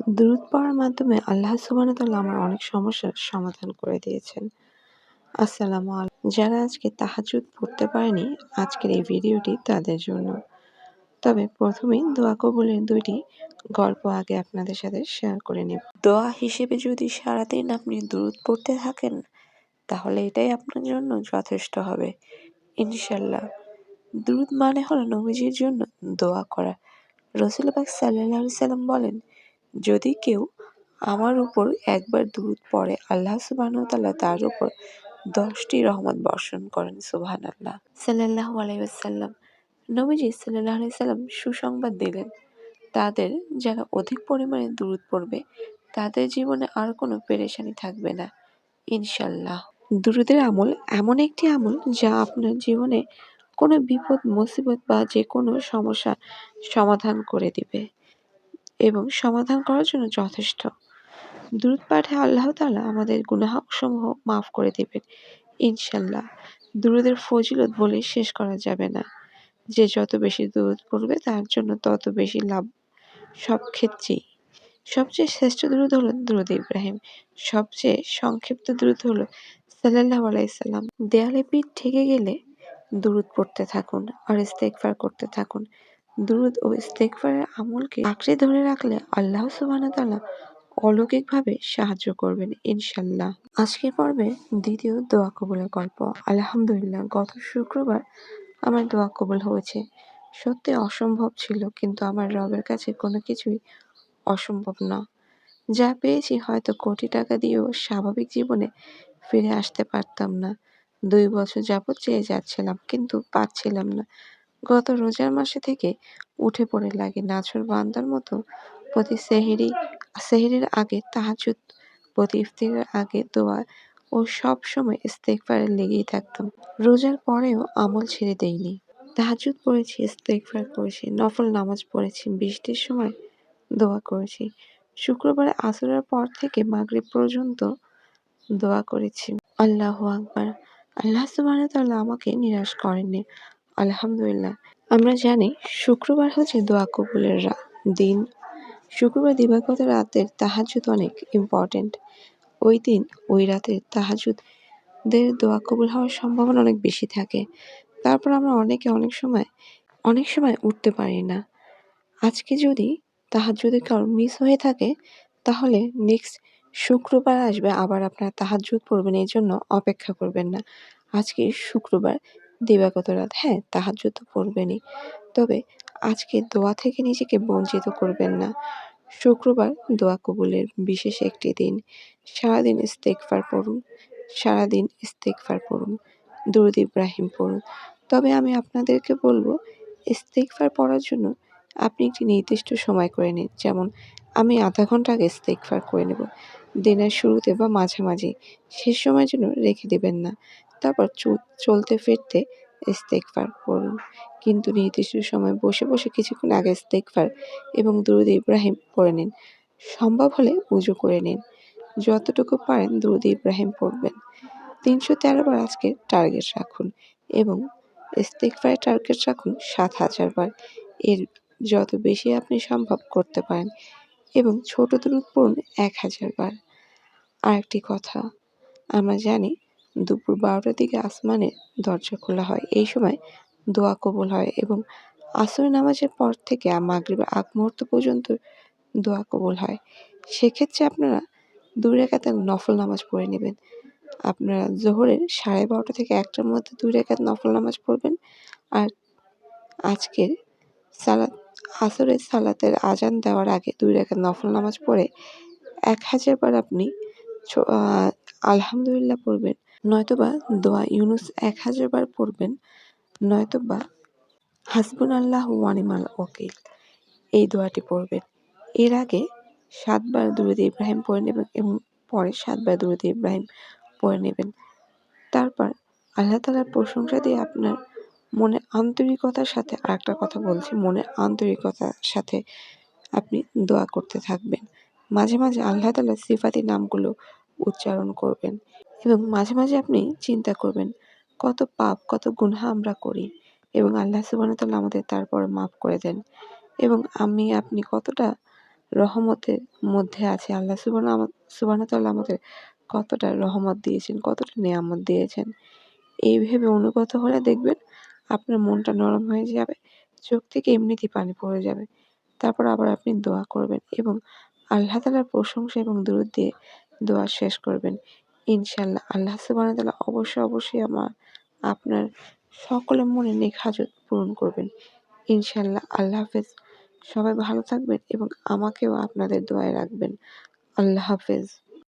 দুরূদ পড়ার মাধ্যমে আল্লাহ সুবহানাহু তাআলা আমার অনেক সমস্যার সমাধান করে দিয়েছেন। আসসালামু আলাইকুম যারা আজকে তাহাজ্জুদ পড়তে পারেনি, আজকের এই ভিডিওটি তাদের জন্য। তবে প্রথমেই দোয়া কবুলের দুইটি গল্প আগে আপনাদের সাথে শেয়ার করে নেব। দোয়া হিসেবে যদি সারাদিন আপনি দুরূদ পড়তে থাকেন, তাহলে এটাই আপনার জন্য যথেষ্ট হবে ইনশাল্লাহ। দুরূদ মানে হলো নবীজির জন্য দোয়া করা। রসুল পাক সাল্লাল্লাহু সাল্লাম বলেন যদি কেউ আমার উপর একবার দুরূদ পড়ে, আল্লাহ সুবহানাহু তাআলা তার উপর দশটি রহমত বর্ষণ করেন, সুবহানাল্লাহ। সাল্লাল্লাহু আলাইহি ওয়াসাল্লাম। নবীজি সাল্লাল্লাহু আলাইহি সাল্লাম সুসংবাদ দিলেন, তাদের যারা অধিক পরিমাণে দুরূদ পড়বে, তাদের জীবনে আর কোনো পেরেশানি থাকবে না ইনশাল্লাহ দুরূদের আমল এমন একটি আমল যা আপনার জীবনে কোনো বিপদ, মুসিবত বা যে কোনো সমস্যা সমাধান করে দিবে। এবং সমাধান করার জন্য যথেষ্ট। দুরূদ পাঠে আল্লাহ তাআলা আমাদের গুনাহসমূহ মাফ করে দেবেন। ইনশাল্লাহ দুরূদের ফজিলত বলে শেষ করা যাবে না। যে যত বেশি দুরূদ পড়বে, তার জন্য তত বেশি লাভ সব ক্ষেত্রেই। সবচেয়ে শ্রেষ্ঠ দুরূদ হলো দুরূদ ইব্রাহিম। সবচেয়ে সংক্ষিপ্ত দুরূদ হলো সাল্লাল্লাহু আলাইহি সাল্লাম। দেয়ালে পিঠ ঠেকে গেলে দুরূদ পড়তে থাকুন আর ইস্তেগফার করতে থাকুন। দুরূদ ও ইস্তেগফারের আমলকে আঁকড়ে ধরে রাখলে আল্লাহ তাআলা অলৌকিকভাবে সাহায্য করবেন ইনশাল্লাহ আজকের পর্বে দ্বিতীয় দোয়া কবুলের গল্প। আলহামদুলিল্লাহ, গত শুক্রবার আমার দোয়া কবুল হয়েছে। সত্যি অসম্ভব ছিল, কিন্তু আমার রবের কাছে কোনো কিছুই অসম্ভব না। যা পেয়েছি হয়তো কোটি টাকা দিয়েও স্বাভাবিক জীবনে ফিরে আসতে পারতাম না। দুই বছর যাবৎ চেয়ে যাচ্ছিলাম, কিন্তু পাচ্ছিলাম না। গত রোজার মাসে থেকে উঠে পড়ে লাগে নাছর বান্দার মতো প্রতি সেহেরি, সেহেরির আগে তাহাজুদ প্রতি ইফতিরের আগে দোয়া ও সব সময় ইস্তেগফারে লেগেই থাকতাম। রোজার পরেও আমল ছেড়ে দেইনি। তাহাজুদ পড়েছি, ইস্তেগফার করেছি নফল নামাজ পড়েছি, বৃষ্টির সময় দোয়া করেছি। শুক্রবার আসরের পর থেকে মাগরিব পর্যন্ত দোয়া করেছি। আল্লাহ আকবার। আল্লাহ সুবহানাহু আমাকে নিরাশ করেননি। আলহামদুলিল্লাহ। আমরা জানি শুক্রবার হচ্ছে দোয়া কবুলের রা দিন। শুক্রবার দিবাগত রাতের তাহাজুদ অনেক ইম্পর্টেন্ট ওই দিন, ওই রাতের তাহাজুদের দোয়া কবুল হওয়ার সম্ভাবনা অনেক বেশি থাকে। তারপর আমরা অনেকে অনেক সময় অনেক সময় উঠতে পারি না। আজকে যদি তাহাজুদের কারোর মিস হয়ে থাকে, তাহলে নেক্সট শুক্রবার আসবে, আবার আপনারা তাহাজুদ পড়বেন এই জন্য অপেক্ষা করবেন না। আজকে শুক্রবার দিবাগত রাত। হ্যাঁ তাহাজ্জুদ তো পড়বেনই। তবে আজকে দোয়া থেকে নিজেকে বঞ্চিত করবেন না। শুক্রবার দোয়া কবুলের বিশেষ একটি দিন। সারাদিন ইস্তেকফার পড়ুন। সারাদিন ইস্তেকফার পড়ুন। দুরুদ ইব্রাহিম পড়ুন। তবে আমি আপনাদেরকে বলব ইস্তেকফার পড়ার জন্য আপনি একটি নির্দিষ্ট সময় করে নিন। যেমন, আমি আধা ঘণ্টা আগে ইস্তেকফার করে নেব। দিনের শুরুতে বা মাঝামাঝি শেষ সময়ের জন্য রেখে দেবেন না। তারপর চলতে ফিরতে ইস্তেকফার পড়ুন কিন্তু নির্দিষ্ট সময় বসে বসে কিছুক্ষণ আগে ইস্তেকফার এবং দুরুদ ইব্রাহিম পড়ে নিন। সম্ভব হলে উজু করে নিন। যতটুকু পারেন দুরুদ ইব্রাহিম পড়বেন। তিনশো তেরো বার আজকে টার্গেট রাখুন এবং ইস্তেকফারের টার্গেট রাখুন সাত হাজার বার। এর যত বেশি আপনি সম্ভব করতে পারেন এবং ছোট দূরত পড়ুন এক হাজার বার। আরেকটি কথা, আমরা জানি দুপুর বারোটার দিকে আসমানের দরজা খোলা হয়। এই সময় দোয়া কবুল হয় এবং আসর নামাজের পর থেকে মাগরিবের আগ মুহূর্ত পর্যন্ত দোয়া কবুল হয়। সেক্ষেত্রে আপনারা দুই রেখাতে নফল নামাজ পড়ে নেবেন। আপনারা জোহরের সাড়ে বারোটা থেকে একটার মধ্যে দুই রেখাত নফল নামাজ পড়বেন আর আজকের সালাত, আসরের সালাতের আজান দেওয়ার আগে দুই রেখাত নফল নামাজ পড়ে এক হাজার বার আপনি আলহামদুলিল্লাহ পড়বেন। নয়তোবা দোয়া ইউনুস এক হাজার বার পড়বেন, নয়তোবা হাসবুন আল্লাহ ওয়ানিমাল ওকিল এই দোয়াটি পড়বেন। এর আগে সাতবার দুরুদ ইব্রাহিম পড়ে নেবেন এবং পরে সাতবার দুরুদ ইব্রাহিম পড়ে নেবেন। তারপর আল্লাহ তালার প্রশংসা দিয়ে আপনার মনে আন্তরিকতার সাথে আরেকটা কথা বলছি মনে আন্তরিকতার সাথে আপনি দোয়া করতে থাকবেন। মাঝে মাঝে আল্লাহ তালার সিফাতি নামগুলো উচ্চারণ করবেন এবং মাঝে মাঝে আপনি চিন্তা করবেন, কত পাপ, কত গুনহা আমরা করি। এবং আল্লাহ সুবাহতাল্লাহ আমাদের তারপর মাফ করে দেন। এবং আমি, আপনি কতটা রহমতের মধ্যে আছে, আল্লাহ সুবান সুবাহতাল্লাহ আমাদের কতটা রহমত দিয়েছেন, কতটা নিয়ামত দিয়েছেন। এই ভেবে অনুগত হলে দেখবেন আপনার মনটা নরম হয়ে যাবে, চোখ থেকে এমনিতেই পানি পড়ে যাবে। তারপর আবার আপনি দোয়া করবেন এবং আল্লাহ তালার প্রশংসা এবং দূরত দিয়ে দোয়া শেষ করবেন। ইনশাল্লাহ আল্লাহ সুবাহতাল্লাহ অবশ্যই অবশ্যই আমার, আপনার সকলের মনে নেক হাজত পূরণ করবেন। ইনশাল্লাহ আল্লাহ হাফেজ। সবাই ভালো থাকবেন এবং আমাকেও আপনাদের দোয়ায় রাখবেন। আল্লাহ হাফেজ।